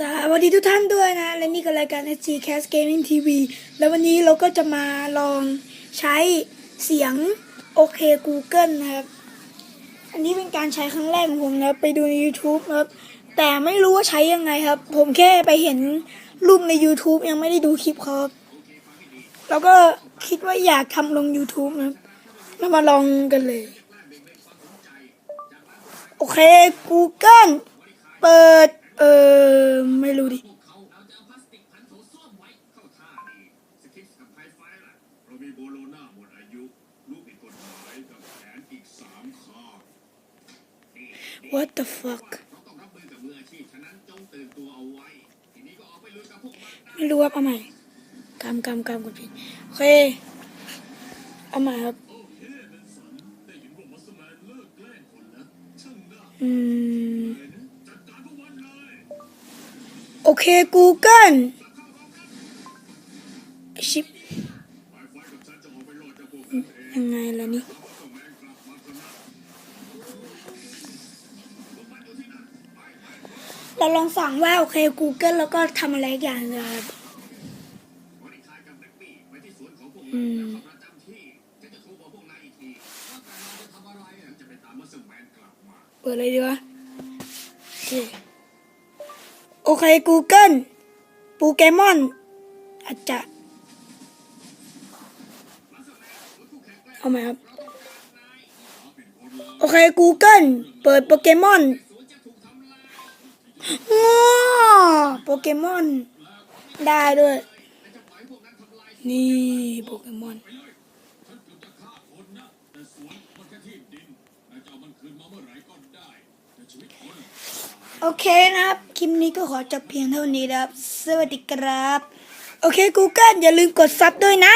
สวัสดีทุกท่านด้วยนะ และนี่ก็รายการ SG Cast Gaming TV แล้ววันนี้เราก็จะมาลองใช้เสียงโอเค Google นะครับ อันนี้เป็นการใช้ครั้งแรกของผมนะไปดูใน YouTube ครับ แต่ไม่รู้ว่าใช้ยังไงครับ ผมแค่ไปเห็นรูปใน YouTube ยังไม่ได้ดูคลิปครับ แล้วก็คิดว่าอยากทำลง YouTube นะครับเรามาลองกันเลย โอเค Google เปิด เออไม่รู้ดิเรามีโบโลนาหมดอายุลูกผิดกฎหมายกับแขนอีกสามข้าง What the fuck เราต้องรับมือกับมืออาชีพฉะนั้นจงตื่นตัวเอาไว้ทีนี้ก็ออกไปลุยกับพวกมันไม่รู้ครับเอาใหม่กำกำกำกดผิดโอเคเอาใหม่ครับ วกนั้นเองยังไงล่ะนี่เราลองสั่งว่า โอเค Google แล้วก็ทำอะไรอีกอย่างเลยครับบริคายกับแบ็กบี้ไปที่สวนของพวกอืมันมแล้วเประจำที่ฉันจะโทรบอกพวกนายอีกว่าแต่เราจะทำอะไรอะจะไปตามมัสแมนกลับมาเปิดอะไรดีวะโอเค โอเค Google โปเกมอนอาจจะเอาไหมครับ โอเค Google เปิดโปเกมอนง้อโปเกมอน ได้ด้วย นี่โปเกมอน โอเคนะครับ คลิปนี้ก็ขอจบเพียงเท่านี้นะครับ สวัสดีครับ โอเค Google อย่าลืมกดซับด้วยนะ